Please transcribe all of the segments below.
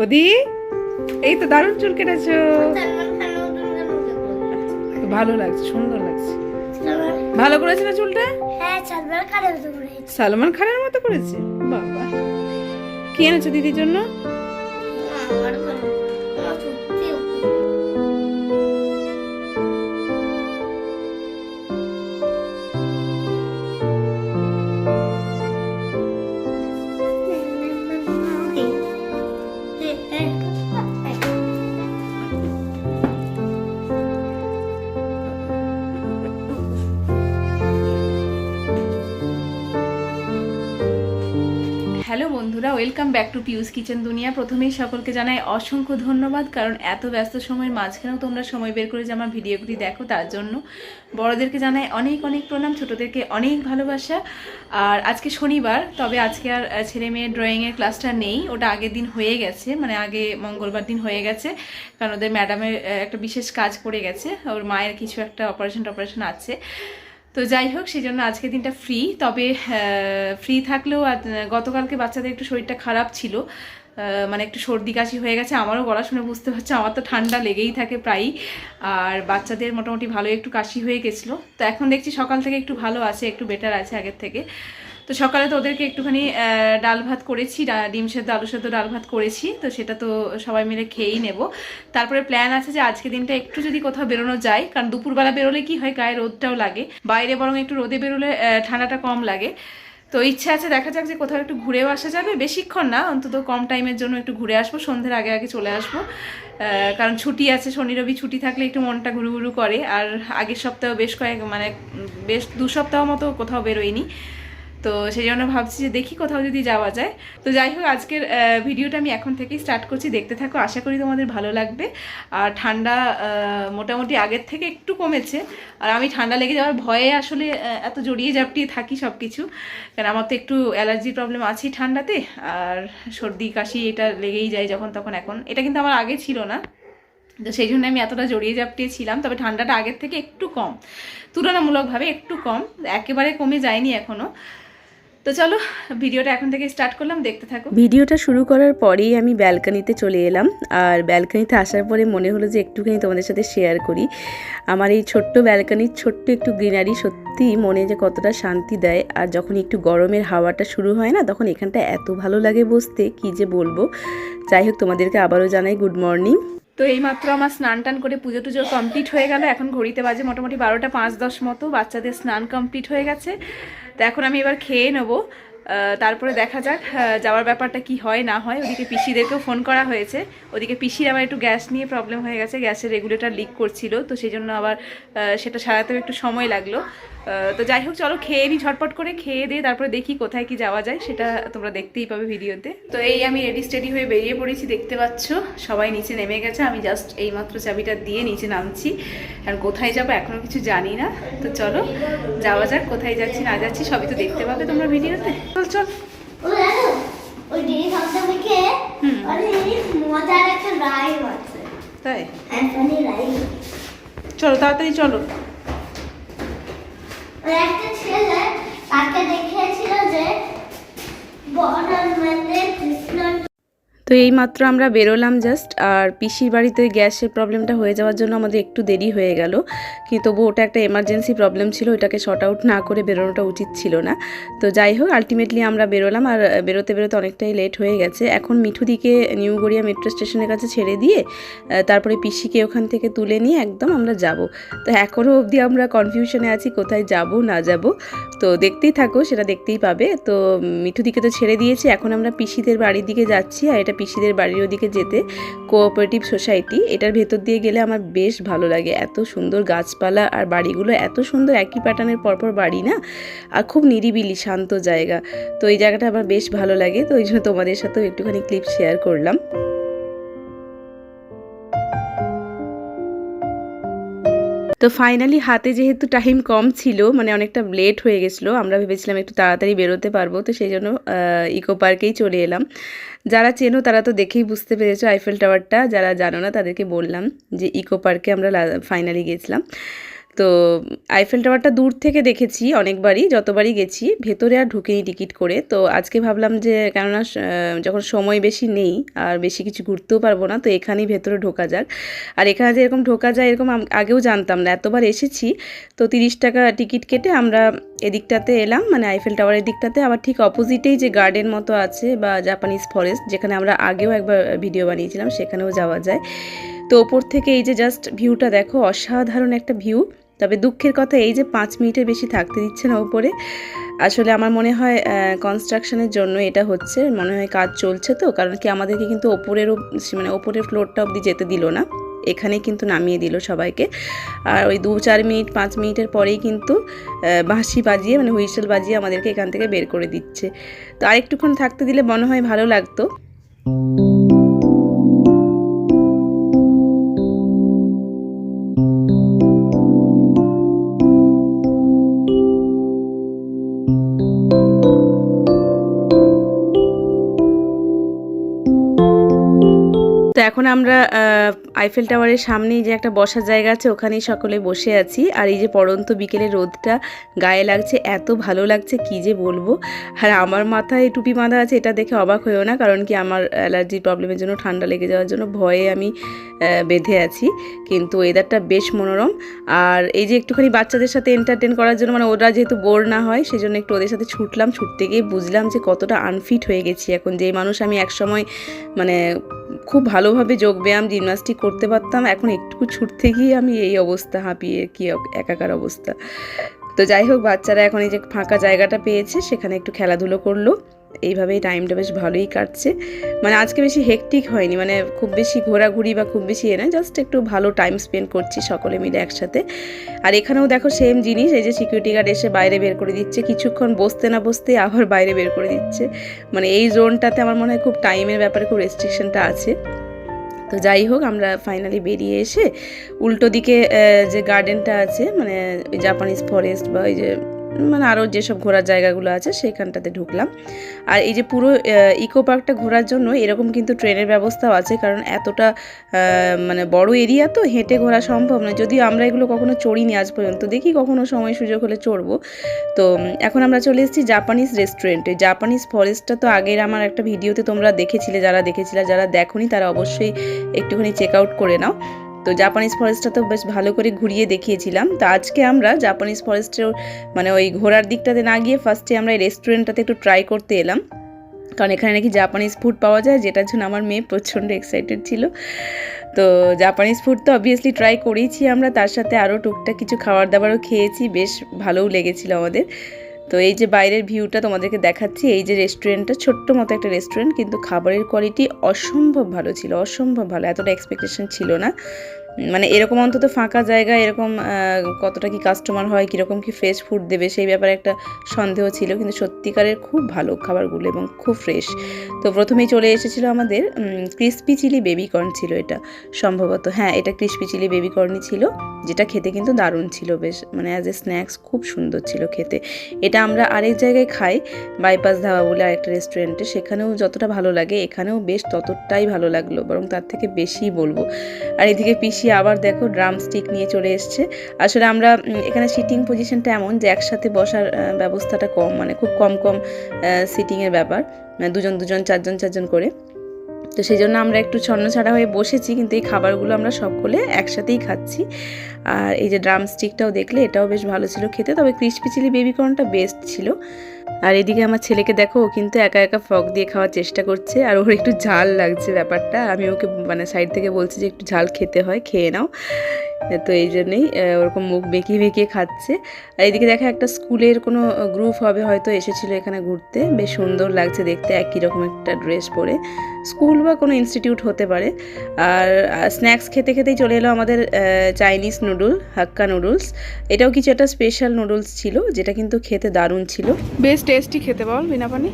বদি, এই তো দারুণ চুল কেটেছো। ভালো লাগছে, সুন্দর লাগছে। ভালো করেছে না চুলটা? সালমান খানের মতো করেছে? বাবা। কি এনেছো দিদির জন্য? বন্ধুরা welcome back to Piu's kitchen দুনিয়া প্রথমেই সকলকে জানাই অসংখ্য ধন্যবাদ, কারণ এত ব্যস্ত সময়ের মাঝখানেও তোমরা সময় বের করে যে আমার ভিডিওগুলি দেখো, তার জন্য। বড়দেরকে জানাই অনেক অনেক প্রণাম, ছোটদেরকে অনেক ভালোবাসা। আর আজকে শনিবার, তবে আজকে আর ছেলে মেয়ের ড্রয়িংয়ের ক্লাসটা নেই, ওটা আগের দিন হয়ে গেছে মানে আগে মঙ্গলবার দিন হয়ে গেছে, কারণ ওদের ম্যাডামের একটা বিশেষ কাজ পড়ে গেছে, ওর মায়ের কিছু একটা অপারেশন টপারেশন আছে। তো যাই হোক সেই জন্য আজকে দিনটা ফ্রি তবে ফ্রি থাকলেও গতকালকে বাচ্চাদের একটু শরীরটা খারাপ ছিল। মানে একটু সর্দি কাশি হয়ে গেছে। আমারও গলা শুনে বুঝতে পারছে আমার তো ঠান্ডা লেগেই থাকে প্রায়ই। আর বাচ্চাদের মোটামুটি ভালো একটু কাশি হয়ে গেছিল। তো এখন দেখছি সকাল থেকে একটু ভালো আছে, একটু বেটার আছে আগের থেকে। তো সকালে তো ওদেরকে একটুখানি ডাল ভাত করেছি ডিম সেদ্ধ, আলু সেদ্ধ, ডাল ভাত করেছি, তো সেটা তো সবাই মিলে খেয়েই নেব। তারপরে প্ল্যান আছে যে আজকে দিনটা একটু যদি কোথাও বেরোনো যায়, কারণ দুপুরবেলা বেরোলে কি হয়, গায়ে রোদটাও লাগে। বাইরে বরং একটু রোদে বেরোলে ঠান্ডাটা কম লাগে। তো ইচ্ছা আছে দেখা যাক যে কোথাও একটু ঘুরেও আসা যাবে। বেশিক্ষণ না, অন্তত কম টাইমের জন্য একটু ঘুরে আসব, সন্ধ্যের আগে আগে চলে আসব। কারণ ছুটি আছে, শনি রবি ছুটি থাকলে একটু মনটা ঘুরু ঘুরু করে। আর আগের সপ্তাহ বেশ কয়েক মানে বেশ দু সপ্তাহ মতো কোথাও বেরোয়নি তো সেই জন্য ভাবছি যে দেখি কোথাও যদি যাওয়া যায়। তো যাই হোক, আজকের ভিডিওটা আমি এখন থেকেই স্টার্ট করছি। দেখতে থাকো, আশা করি তোমাদের ভালো লাগবে। আর ঠান্ডা মোটামুটি আগের থেকে একটু কমেছে। আর আমি ঠান্ডা লেগে যাওয়ার ভয়ে আসলে এত জড়িয়ে জাপটিয়ে থাকি সব কিছু কারণ আমার তো একটু অ্যালার্জি প্রবলেম আছেই ঠান্ডাতে। আর সর্দি, কাশি এটা লেগেই যায় যখন তখন এখন। এটা কিন্তু আমার আগে ছিল না। তো সেই জন্য আমি এতটা জড়িয়ে জাপটিয়ে ছিলাম। তবে ঠান্ডাটা আগের থেকে একটু কম। তুলনামূলকভাবে একটু কম। একেবারে কমে যায়নি এখনও তো চলো, ভিডিওটা এখন থেকে স্টার্ট করলাম, দেখতে থাকো। ভিডিওটা শুরু করার পরেই আমি ব্যালকানিতে চলে এলাম, আর ব্যালকানিতে আসার পরে মনে হলো যে একটুখানি তোমাদের সাথে শেয়ার করি। আমার এই ছোট্ট ব্যালকানির ছোট্ট একটু গ্রিনারি সত্যি মনে যে কতটা শান্তি দেয়, আর যখন একটু গরমের হাওয়াটা শুরু হয় না, তখন এখানটা এত ভালো লাগে বসতে, কি যে বলব। যাই হোক, তোমাদেরকে আবারও জানাই গুড মর্নিং তো এইমাত্র আমার স্নান টান করে পুজো টুজো কমপ্লিট হয়ে গেল। এখন ঘড়িতে বাজে মোটামুটি বারোটা পাঁচ দশ মতো। বাচ্চাদের স্নান কমপ্লিট হয়ে গেছে। তো এখন আমি এবার খেয়ে নেব। তারপরে দেখা যাক যাওয়ার ব্যাপারটা কি হয় না হয়। ওদিকে পিসিদেরকেও ফোন করা হয়েছে। ওদিকে পিসির আবার একটু গ্যাস নিয়ে প্রবলেম হয়ে গেছে। গ্যাসের রেগুলেটর লিক করছিল। তো সেই জন্য আবার সেটা সারাতেও একটু সময় লাগল। তো যাই হোক চলো খেয়ে নিই ঝটপট করে খেয়ে দিয়ে তারপরে দেখি কোথায় কি যাওয়া যায় সেটা তোমরা দেখতেই পাবে ভিডিওতে। তো এই আমি রেডি স্টেডি হয়ে বেরিয়ে পড়েছি দেখতে পাচ্ছ সবাই নিচে নেমে গেছে আমি জাস্ট এইমাত্র চাবিটা দিয়ে নিচে নামছি। আর কোথায় যাব এখনও কিছু জানি না তো চলো যাওয়া যাক কোথায় যাচ্ছি না যাচ্ছি সবই তো দেখতে পাবে তোমরা ভিডিওতে। চল। চল তাই? চলো তাড়াতাড়ি চলো। একটা ছেলে তাকে দেখিয়েছিল যে বড় মানে কৃষ্ণ তো এই মাত্র আমরা বেরোলাম জাস্ট আর পিসির বাড়িতে গ্যাসের প্রবলেমটা হয়ে যাওয়ার জন্য আমাদের একটু দেরি হয়ে গেল। কিন্তু তবু ওটা একটা এমার্জেন্সি প্রবলেম ছিল ওটাকে শর্ট আউট না করে বেরোনোটা উচিত ছিল না। তো যাই হোক আলটিমেটলি আমরা বেরোলাম, আর বেরোতে বেরোতে অনেকটাই লেট হয়ে গেছে। এখন মিঠুদিকে নিউ গড়িয়া মেট্রো স্টেশনের কাছে ছেড়ে দিয়ে তারপরে পিসিকে ওখান থেকে তুলে নিয়ে একদম আমরা যাব। তো এখনও অবধি আমরা কনফিউশনে আছি, কোথায় যাব, না যাব। তো দেখতেই থাকো, সেটা দেখতেই পাবে। তো মিঠুদিকে তো ছেড়ে দিয়েছি, এখন আমরা পিসিদের বাড়ির দিকে যাচ্ছি, আর এটা পিসিদের বাড়ির ওদিকে যেতে কোঅপারেটিভ সোসাইটি এটার ভেতর দিয়ে গেলে আমার বেশ ভালো লাগে। এত সুন্দর গাছপালা আর বাড়িগুলো, এত সুন্দর একই প্যাটার্নের পরপর বাড়ি না? আর খুব নিরিবিলি, শান্ত জায়গা। তো এই জায়গাটা আমার বেশ ভালো লাগে, তো ওই জন্য তোমাদের সাথেও একটুখানি ক্লিপ শেয়ার করলাম। তো ফাইনালি হাতে যেহেতু টাইম কম ছিল মানে অনেকটা লেট হয়ে গেছিল, আমরা ভেবেছিলাম একটু তাড়াতাড়ি বেরোতে পারব, তো সেই জন্য ইকো পার্কেই চলে এলাম। যারা চেনো তারা তো দেখেই বুঝতে পেরেছ আইফেল টাওয়ারটা যারা জানো না তাদেরকে বললাম যে ইকো পার্কে আমরা ফাইনালি গেছিলাম। তো আইফেল টাওয়ারটা দূর থেকে দেখেছি অনেকবারই, যতবারই গেছি, ভেতরে আর ঢুকিনি টিকিট করে। তো আজকে ভাবলাম যে কেননা যখন সময় বেশি নেই আর বেশি কিছু ঘুরতেও পারব না, তো এখানেই ভেতরে ঢোকা যাক। আর এখানে যে এরকম ঢোকা যায়, এরকম আগেও জানতাম না। এতবার এসেছি, তো তিরিশ টাকা টিকিট কেটে আমরা এদিকটাতে এলাম মানে আইফেল টাওয়ারের দিকটাতে। আবার ঠিক অপোজিটেই যে গার্ডেন মতো আছে বা জাপানিজ ফরেস্ট যেখানে আমরা আগেও একবার ভিডিও বানিয়েছিলাম, সেখানেও যাওয়া যায়। তো ওপর থেকে এই যে জাস্ট ভিউটা দেখো, অসাধারণ একটা ভিউ তবে দুঃখের কথা এই যে পাঁচ মিনিটের বেশি থাকতে দিচ্ছে না ওপরে আসলে আমার মনে হয় কনস্ট্রাকশনের জন্য এটা হচ্ছে। মনে হয় কাজ চলছে তো, কারণ কি আমাদেরকে কিন্তু ওপরেরও মানে ওপরের ফ্লোরটা অবধি যেতে দিল না। এখানে কিন্তু নামিয়ে দিল সবাইকে। আর ওই দু চার মিনিট, পাঁচ মিনিটের পরেই কিন্তু বাঁশি বাজিয়ে মানে হুইসেল বাজিয়ে আমাদেরকে এখান থেকে বের করে দিচ্ছে। তো আরেকটুক্ষণ থাকতে দিলে মনে হয় ভালো লাগতো। এখন আমরা আইফেল টাওয়ারের সামনেই যে একটা বসার জায়গা আছে, ওখানেই সকলে বসে আছি। আর এই যে পড়ন্ত বিকেলে রোদটা গায়ে লাগছে, এত ভালো লাগছে, কি যে বলব। আর আমার মাথায় টুপি বাঁধা আছে, এটা দেখে অবাক হয়েও না, কারণ কি আমার অ্যালার্জির প্রবলেমের জন্য, ঠান্ডা লেগে যাওয়ার জন্য ভয়ে আমি বেঁধে আছি। কিন্তু ওয়েদারটা বেশ মনোরম। আর এই যে একটুখানি বাচ্চাদের সাথে এন্টারটেন করার জন্য মানে ওরা যেহেতু বোর না হয় সেই জন্য একটু ওদের সাথে ছুটলাম, ছুটতে গিয়ে বুঝলাম যে কতটা আনফিট হয়ে গেছি এখন। যেই মানুষ আমি একসময় মানে খুব ভালোভাবে যোগব্যায়াম, জিমনাস্টিক করতে পারতাম। এখন একটু ছুটতে গিয়ে আমি এই অবস্থা, হাঁপিয়ে কি একাকার অবস্থা। তো যাই হোক, বাচ্চারা এখন এই যে ফাঁকা জায়গাটা পেয়েছে, সেখানে একটু খেলাধুলো করল। এইভাবেই টাইমটা বেশ ভালোই কাটছে। মানে আজকে বেশি হেকটিক হয়নি মানে খুব বেশি ঘোরাঘুরি বা খুব বেশি এ নয় জাস্ট একটু ভালো টাইম স্পেন্ড করছি সকলে মিলে একসাথে। আর এখানেও দেখো সেম জিনিস, এই যে সিকিউরিটি গার্ড এসে বাইরে বের করে দিচ্ছে, কিছুক্ষণ বসতে না বসতে আবার বাইরে বের করে দিচ্ছে। মানে এই জোনটাতে আমার মনে হয় খুব টাইমের ব্যাপারে খুব রেস্ট্রিকশনটা আছে। তো যাই হোক, আমরা ফাইনালি বেরিয়ে এসে উল্টো দিকে যে গার্ডেনটা আছে মানে জাপানিজ ফরেস্ট বা ওই যে মানে আরও যেসব ঘোরার জায়গাগুলো আছে সেইখানটাতে ঢুকলাম। আর এই যে পুরো ইকো পার্কটা ঘোরার জন্য এরকম কিন্তু ট্রেনের ব্যবস্থাও আছে, কারণ এতটা মানে বড় এরিয়া তো হেঁটে ঘোরা সম্ভব নয়। যদিও আমরা এগুলো কখনো চড়িনি আজ পর্যন্ত, দেখি কখনো সময় সুযোগ হলে চড়বো। তো, এখন আমরা চলে এসেছি জাপানিজ রেস্টুরেন্টে জাপানিজ ফরেস্টটা তো আগের আমার একটা ভিডিওতে তোমরা দেখেছিলে, যারা দেখেছিলে, যারা দেখোনি তারা অবশ্যই একটুখানি চেক আউট করে নাও। তো জাপানিজ ফরেস্টটা তো বেশ ভালো করে ঘুরিয়ে দেখিয়েছিলাম। তো আজকে আমরা জাপানিজ ফরেস্টের মানে ওই ঘোরার দিকটাতে না গিয়ে ফার্স্টে আমরা এই রেস্টুরেন্টটাতে একটু ট্রাই করতে এলাম। কারণ এখানে নাকি জাপানিজ ফুড পাওয়া যায়, যেটার জন্য আমার মেয়ে প্রচণ্ড এক্সাইটেড ছিল। তো জাপানিজ ফুড তো অবভিয়াসলি ট্রাই করেইছি আমরা, তার সাথে আরও টুকটাক কিছু খাবার দাবারও খেয়েছি, বেশ ভালোও লেগেছিল আমাদের। তো এই যে বাইরের ভিউটা তোমাদেরকে দেখাচ্ছি, এই যে রেস্টুরেন্টটা ছোট্ট মতো একটা রেস্টুরেন্ট কিন্তু খাবারের কোয়ালিটি অসম্ভব ভালো ছিল, অসম্ভব ভালো, এতটা এক্সপেকটেশন ছিল না। মানে এরকম অন্তত ফাঁকা জায়গা এরকম কতটা কি কাস্টমার হয়, কীরকম কি ফ্রেশ ফুড দেবে, সেই ব্যাপারে একটা সন্দেহ ছিল। কিন্তু সত্যিকারের খুব ভালো খাবারগুলো এবং খুব ফ্রেশ তো প্রথমেই চলে এসেছিল আমাদের ক্রিসপি চিলি বেবি কর্ন ছিল এটা সম্ভবত। হ্যাঁ এটা ক্রিসপি চিলি বেবি কর্নই ছিল, যেটা খেতে কিন্তু দারুণ ছিল বেশ। মানে অ্যাজ এ স্ন্যাক্স খুব সুন্দর ছিল খেতে। এটা আমরা আরেক জায়গায় খাই বাইপাস ধাবা বলে আরেকটা রেস্টুরেন্টে সেখানেও যতটা ভালো লাগে, এখানেও বেশ ততটাই ভালো লাগল, বরং তার থেকে বেশিই বলব। আর এদিকে পিসি আবার দেখো ড্রাম স্টিক নিয়ে চলে এসছে। আসলে আমরা এখানে সিটিং পজিশনটা এমন যে একসাথে বসার ব্যবস্থাটা কম মানে খুব কম কম সিটিংয়ের ব্যাপার মানে দুজন দুজন চারজন চারজন করে। তো সেই জন্য আমরা একটু ছন্ন ছাড়া হয়ে বসেছি, কিন্তু এই খাবারগুলো আমরা সকলে একসাথেই খাচ্ছি। আর এই যে ড্রাম স্টিকটাও দেখলে এটাও বেশ ভালো ছিল খেতে, তবে ক্রিসপি চিলি বেবি কর্নটা বেস্ট ছিল। আর এদিকে আমার ছেলেকে দেখো, ও কিন্তু একা একা ফক দিয়ে খাওয়ার চেষ্টা করছে, আর ওর একটু ঝাল লাগছে ব্যাপারটা। আমি ওকে মানে সাইড থেকে বলছি যে একটু ঝাল খেতে হয়, খেয়ে নাও। তো এই জন্যেই ওরকম মুখ বেঁকিয়ে বেঁকিয়ে খাচ্ছে। আর এদিকে দেখা একটা স্কুলের কোনো গ্রুপ হবে হয়তো এসেছিল এখানে ঘুরতে। বেশ সুন্দর লাগছে দেখতে একই রকম একটা ড্রেস পরে। স্কুল বা কোনো ইনস্টিটিউট হতে পারে। আর স্ন্যাক্স খেতে খেতেই চলে এলো আমাদের চাইনিজ নুডল হাক্কা নুডলস। এটাও কিছু একটা স্পেশাল নুডলস ছিল যেটা কিন্তু খেতে দারুণ ছিল। বেশ টেস্টি খেতে বল বিনা পানি।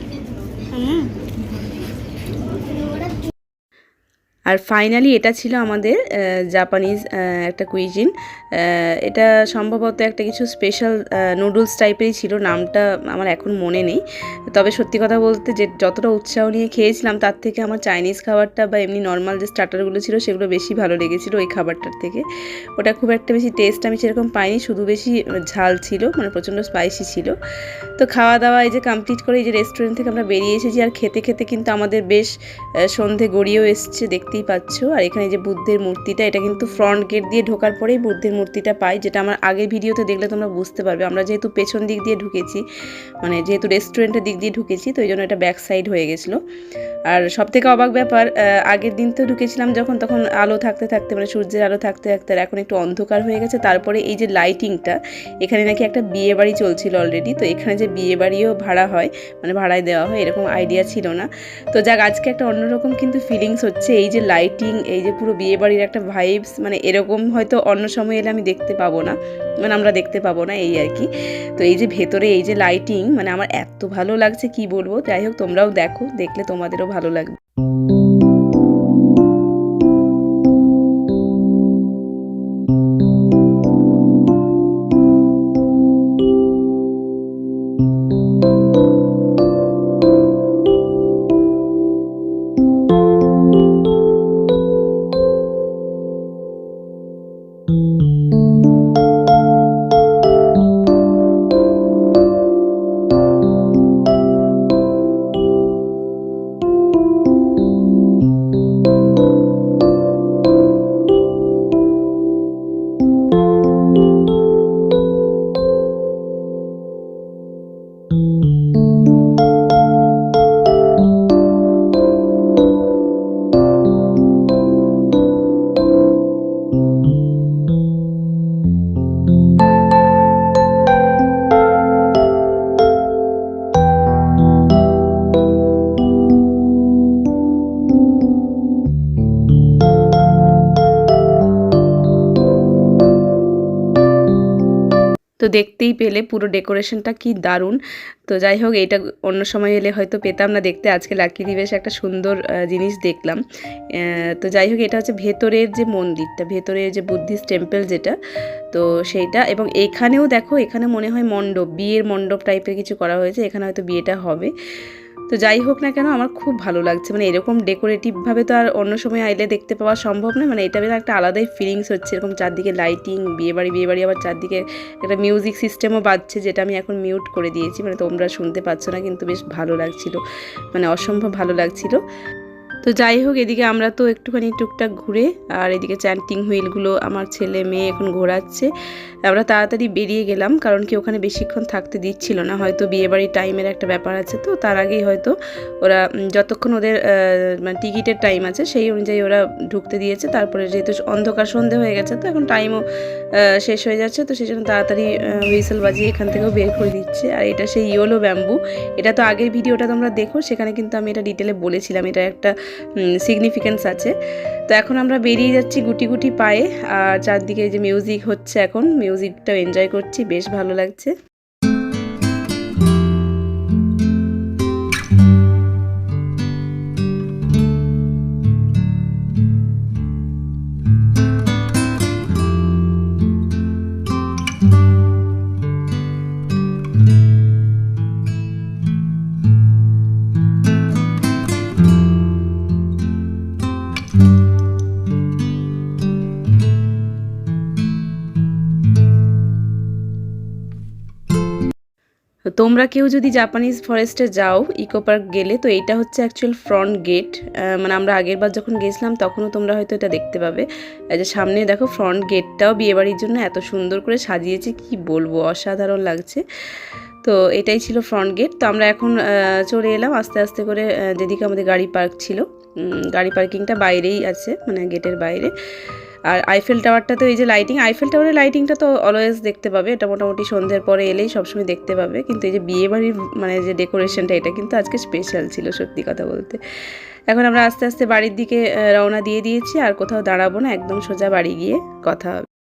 আর ফাইনালি এটা ছিল আমাদের জাপানিজ একটা কুইজিন এটা সম্ভবত একটা কিছু স্পেশাল নুডলস টাইপেরই ছিল, নামটা আমার এখন মনে নেই। তবে সত্যি কথা বলতে যে যতটা উৎসাহ নিয়ে খেয়েছিলাম, তার থেকে আমার চাইনিজ খাবারটা বা এমনি নর্মাল যে স্টার্টারগুলো ছিল, সেগুলো বেশি ভালো লেগেছিলো ওই খাবারটার থেকে। ওটা খুব একটা বেশি টেস্ট আমি সেরকম পাইনি, শুধু বেশি ঝাল ছিল মানে প্রচণ্ড স্পাইসি ছিল। তো খাওয়া দাওয়া এই যে কমপ্লিট করে এই যে রেস্টুরেন্ট থেকে আমরা বেরিয়ে এসেছি, আর খেতে খেতে কিন্তু আমাদের বেশ সন্ধে গড়িয়েও এসছে দেখতেই পাচ্ছ। আর এখানে যে বুদ্ধের মূর্তিটা, এটা কিন্তু ফ্রন্ট গেট দিয়ে ঢোকার পরেই বুদ্ধের মূর্তিটা পাই, যেটা আমার আগের ভিডিওতে দেখলে তোমরা বুঝতে পারবে। আমরা যেহেতু পেছন দিক দিয়ে ঢুকেছি মানে যেহেতু রেস্টুরেন্টের দিক দিয়ে ঢুকেছি, তো এই জন্য এটা ব্যাক সাইড হয়ে গেছিল। আর সব থেকে অবাক ব্যাপার আগের দিন তো ঢুকেছিলাম যখন, তখন আলো থাকতে থাকতে মানে সূর্যের আলো থাকতে থাকতে আর এখন একটু অন্ধকার হয়ে গেছে। তারপরে এই যে লাইটিংটা এখানে নাকি একটা বিয়ে বাড়ি চলছিল অলরেডি তো এখানে যে বিয়ে বাড়িও ভাড়া হয় মানে ভাড়ায় দেওয়া হয়, এরকম আইডিয়া ছিল না। তো যাক, আজকে একটা অন্যরকম কিন্তু ফিলিংস হচ্ছে। এই যে লাইটিং এই যে পুরো বিয়ে বাড়ির একটা ভাইবস মানে এরকম হয়তো অন্য সময় এলে আমি দেখতে পাবো না। মানে আমরা দেখতে পাবো না এই আর কি। তো এই যে ভেতরে এই যে লাইটিং মানে আমার এত ভালো লাগছে, কি বলব? যাই হোক, তোমরাও দেখো, দেখলে তোমাদেরও ভালো লাগবে। তো দেখতেই পেলে পুরো ডেকোরেশনটা কি দারুণ। তো যাই হোক এটা অন্য সময় এলে হয়তো পেতাম না দেখতে। আজকে লাকি দিবেশ একটা সুন্দর জিনিস দেখলাম। তো যাই হোক এটা হচ্ছে ভেতরের যে মন্দিরটা, ভেতরের যে বুদ্ধিস্ট টেম্পল যেটা, তো সেইটা। এবং এখানেও দেখো, এখানে মনে হয় মণ্ডপ, বিয়ের মণ্ডপ টাইপের কিছু করা হয়েছে। এখানে হয়তো বিয়েটা হবে। তো যাই হোক না কেন আমার খুব ভালো লাগছে। মানে এরকম ডেকোরেটিভভাবে তো আর অন্য সময় আইলে দেখতে পাওয়া সম্ভব নয় মানে এটা একটা আলাদাই ফিলিংস হচ্ছে। এরকম চারদিকে লাইটিং বিয়েবাড়ি বিয়েবাড়ি আবার চারদিকে একটা মিউজিক সিস্টেমও বাজছে যেটা আমি এখন মিউট করে দিয়েছি। মানে তোমরা শুনতে পাচ্ছ না, কিন্তু বেশ ভালো লাগছিল। মানে অসম্ভব ভালো লাগছিল। তো যাই হোক, এদিকে আমরা তো একটুখানি টুকটাক ঘুরে আর এদিকে চ্যান্টিং হুইলগুলো আমার ছেলে, মেয়ে এখন ঘোরাচ্ছে। আমরা তাড়াতাড়ি বেরিয়ে গেলাম, কারণ কি ওখানে বেশিক্ষণ থাকতে দিচ্ছিল না। হয়তো বিয়েবাড়ির টাইমের একটা ব্যাপার আছে তো, তার আগেই হয়তো ওরা যতক্ষণ ওদের মানে টিকিটের টাইম আছে, সেই অনুযায়ী ওরা ঢুকতে দিয়েছে। তারপরে যেহেতু অন্ধকার, সন্ধে হয়ে গেছে, তো এখন টাইমও শেষ হয়ে যাচ্ছে, তো সেই জন্য তাড়াতাড়ি হুইসেল বাজিয়ে এখান থেকেও বের করে দিচ্ছে। আর এটা সেই ইয়োলো ব্যাম্বু। এটা তো আগের ভিডিওটা তোমরা দেখো, সেখানে কিন্তু আমি এটা ডিটেলে বলেছিলাম, এটা একটা সিগনিফিকেন্স আছে। তো এখন আমরা বেরিয়ে যাচ্ছি গুটি গুটি পায়ে, আর চারদিকে যে মিউজিক হচ্ছে এখন মিউজিকটাও এনজয় করছি বেশ ভালো লাগছে। তোমরা কেউ যদি জাপানিজ ফরেস্টে যাও ইকো পার্ক গেলে, তো এইটা হচ্ছে অ্যাকচুয়াল ফ্রন্ট গেট মানে আমরা আগের বার যখন গেছিলাম, তখনও তোমরা হয়তো এটা দেখতে পাবে। যে সামনে দেখো ফ্রন্ট গেটটাও বিয়েবাড়ির জন্য এত সুন্দর করে সাজিয়েছে, কি বলব, অসাধারণ লাগছে। তো এটাই ছিল ফ্রন্ট গেট তো আমরা এখন চলে এলাম, আস্তে আস্তে করে যেদিকে আমাদের গাড়ি পার্ক ছিল। গাড়ি পার্কিংটা বাইরেই আছে মানে গেটের বাইরে। আর আইফেল টাওয়ারটা তো এই যে লাইটিং আইফেল টাওয়ারের লাইটিংটা তো অলওয়েজ দেখতে পাবে। এটা মোটামুটি সন্ধ্যের পরে এলেই সবসময় দেখতে পাবে। কিন্তু এই যে বিয়ে বাড়ির মানে যে ডেকোরেশনটা এটা কিন্তু আজকে স্পেশাল ছিল সত্যি কথা বলতে। এখন আমরা আস্তে আস্তে বাড়ির দিকে রওনা দিয়ে দিয়েছি। আর কোথাও দাঁড়াবো না, একদম সোজা বাড়ি গিয়ে কথা হবে।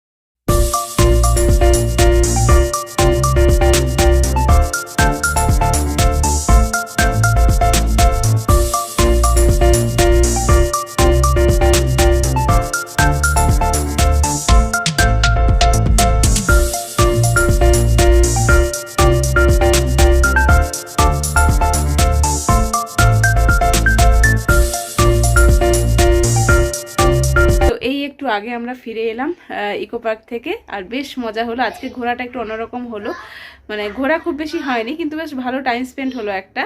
আগে আমরা ফিরে এলাম ইকো পার্ক থেকে। আর বেশ মজা হলো। আজকে ঘোরাটা একটু অন্যরকম হলো। মানে ঘোরা খুব বেশি হয়নি, কিন্তু বেশ ভালো টাইম স্পেন্ড হলো একটা।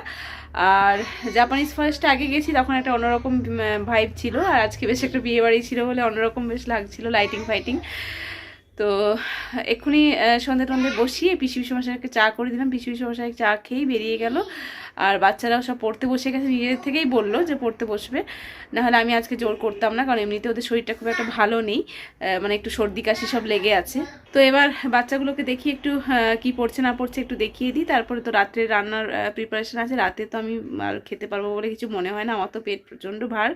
আর জাপানিজ ফরেস্টটা আগে গেছি, তখন একটা অন্যরকম ভাইব ছিল। আর আজকে বেশ একটা বিয়েবাড়ি ছিল বলে অন্যরকম বেশ লাগছিল লাইটিং ফাইটিং তো এক্ষুনি সন্ধে টন্ধে বসিয়ে পিসি পিসি মশাইকে চা করে দিলাম। পিসি পিসি মশাই চা খেয়েই বেরিয়ে গেল। আর বাচ্চারাও সব পড়তে বসে গেছে, নিজেদের থেকেই বলল যে পড়তে বসবে। নাহলে আমি আজকে জোর করতাম না, কারণ এমনিতে ওদের শরীরটা খুব একটা ভালো নেই। মানে একটু সর্দি কাশি সব লেগে আছে। তো এবার বাচ্চাগুলোকে দেখি একটু কি পড়ছে না পড়ছে একটু দেখিয়ে দিই। তারপরে তো রাত্রে রান্নার প্রিপারেশন আছে। রাতে তো আমি আর খেতে পারব বলে কিছু মনে হয় না। আমার তো পেট প্রচণ্ড ভার।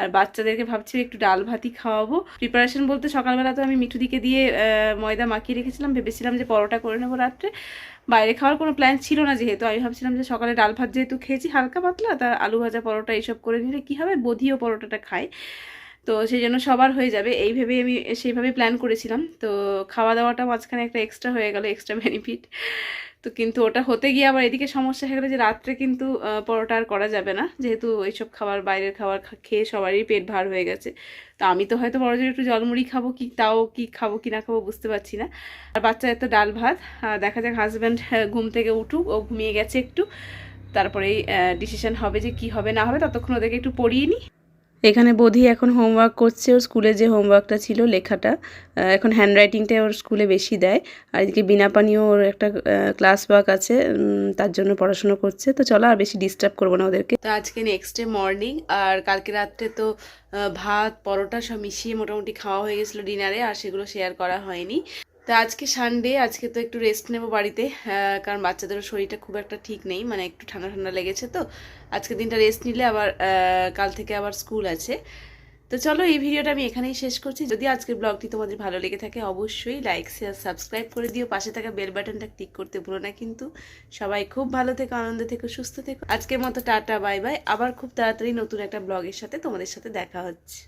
আর বাচ্চাদেরকে ভাবছি একটু ডাল ভাতই খাওয়াবো। প্রিপারেশন বলতে সকালবেলা তো আমি মিঠু দিকে দিয়ে ময়দা মাখিয়ে রেখেছিলাম, ভেবেছিলাম যে পরোটা করে নেব রাত্রে। বাইরে খাওয়ার কোনো প্ল্যান ছিল না যেহেতু, আমি ভাবছিলাম যে সকালে ডাল ভাত যেহেতু খেয়েছি, হালকা পাতলা, তা আলু ভাজা, পরোটা এইসব করে নিলে কী হবে? বধিও পরোটাটা খায়। তো সেই জন্য সবার হয়ে যাবে। এই আমি সেইভাবে প্ল্যান করেছিলাম। তো খাওয়া দাওয়াটা মাঝখানে একটা এক্সট্রা হয়ে গেল এক্সট্রা বেনিফিট তো কিন্তু ওটা হতে গিয়ে আবার এদিকে সমস্যা হয়ে গেলো যে রাত্রে কিন্তু পরোটা আর করা যাবে না। যেহেতু এইসব খাবার বাইরের খাবার খেয়ে সবারই পেট ভার হয়ে গেছে। তো আমি তো হয়তো বড় জোর একটু জলমুড়ি খাব কি, তাও কি খাব কি না খাব বুঝতে পারছি না। আর বাচ্চাদের তো ডাল ভাত দেখা যাক হাজব্যান্ড ঘুম থেকে উঠুক, ও ঘুমিয়ে গেছে একটু। তারপরেই ডিসিশন হবে যে কি হবে না হবে, ততক্ষণ ওদেরকে একটু পড়িয়ে নিই এখানে বোধি এখন হোমওয়ার্ক করছে, ওর স্কুলে যে হোমওয়ার্কটা ছিল লেখাটা এখন হ্যান্ডরাইটিংটা ওর স্কুলে বেশি দেয়। আর এদিকে বিনা পানিও ওর একটা ক্লাস ওয়ার্ক আছে তার জন্য পড়াশুনো করছে। তো চলো আর বেশি ডিস্টার্ব করব না ওদেরকে। তো আজকে নেক্সট ডে মর্নিং আর কালকে রাত্রে তো ভাত, পরোটা সব মিশিয়ে মোটামুটি খাওয়া হয়ে গেছিল ডিনারে আর সেগুলো শেয়ার করা হয়নি। তো আজকে সানডে আজকে তো একটু রেস্ট নেব বাড়িতে কারণ বাচ্চাদেরও শরীরটা খুব একটা ঠিক নেই মানে একটু ঠান্ডা ঠান্ডা লেগেছে তো। আজকে দিনটা রেস্ট নিলে আবার কাল থেকে আবার স্কুল আছে। তো চলো এই ভিডিওটা আমি এখানেই শেষ করছি। যদি আজকের ব্লগটি তোমাদের ভালো লেগে থাকে, অবশ্যই লাইক শেয়ার সাবস্ক্রাইব করে দিও। পাশে থাকা বেল বাটনটা ক্লিক করতে ভুলো না কিন্তু। সবাই খুব ভালো থেকো, আনন্দ থেকো, সুস্থ থেকো। আজকের মতো টাটা বাই বাই আবার খুব তাড়াতাড়ি নতুন একটা ব্লগের সাথে তোমাদের সাথে দেখা হচ্ছে।